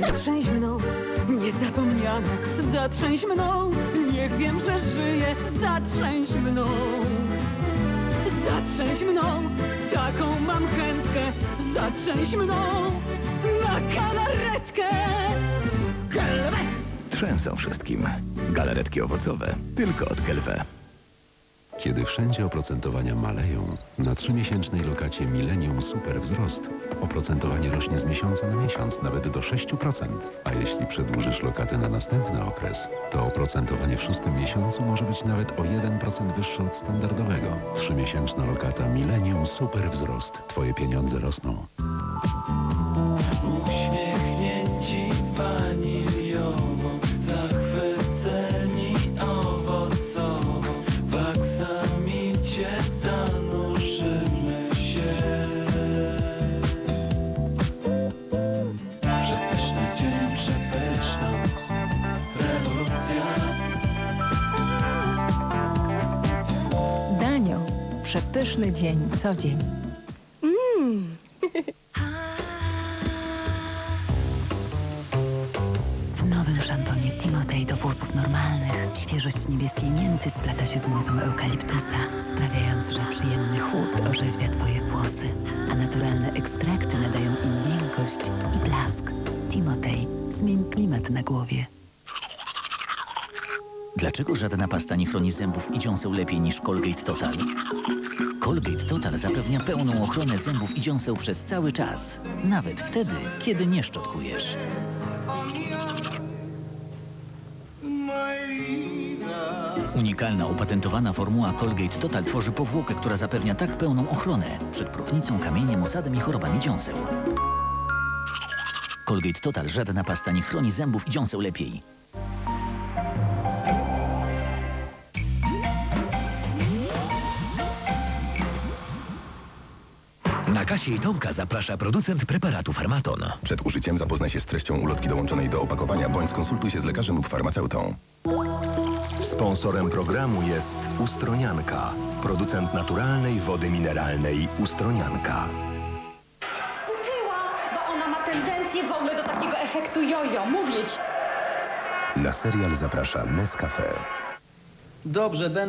Zatrzęś mną, niezapomniana, zatrzęś mną, niech wiem, że żyję, zatrzęś mną. Zatrzęś mną, taką mam chętkę, zatrzęś mną, na kalaretkę. Kelwe! Trzęsą wszystkim. Galaretki owocowe. Tylko od Kelwe. Kiedy wszędzie oprocentowania maleją, na trzymiesięcznej lokacie Millennium Super Wzrost oprocentowanie rośnie z miesiąca na miesiąc, nawet do 6%. A jeśli przedłużysz lokatę na następny okres, to oprocentowanie w szóstym miesiącu może być nawet o 1% wyższe od standardowego. Trzymiesięczna lokata Millennium Super Wzrost. Twoje pieniądze rosną. Przepyszny dzień, co dzień. W nowym szamponie Timotej do włosów normalnych świeżość niebieskiej mięty splata się z mocą eukaliptusa, sprawiając, że przyjemny chłód orzeźwia Twoje włosy, a naturalne ekstrakty nadają im miękkość i blask. Timotej, zmień klimat na głowie. Dlaczego żadna pasta nie chroni zębów i dziąseł lepiej niż Colgate Total? Colgate Total zapewnia pełną ochronę zębów i dziąseł przez cały czas, nawet wtedy, kiedy nie szczotkujesz. Unikalna, opatentowana formuła Colgate Total tworzy powłokę, która zapewnia tak pełną ochronę przed próchnicą, kamieniem, osadem i chorobami dziąseł. Colgate Total żadna pasta nie chroni zębów i dziąseł lepiej. Na kasie i Tomka zaprasza producent preparatu Farmaton. Przed użyciem zapoznaj się z treścią ulotki dołączonej do opakowania bądź skonsultuj się z lekarzem lub farmaceutą. Sponsorem programu jest Ustronianka, producent naturalnej wody mineralnej Ustronianka. Uczyła, bo ona ma tendencję w ogóle do takiego efektu jojo, mówię ci. Na serial zaprasza Nescafe. Dobrze, będę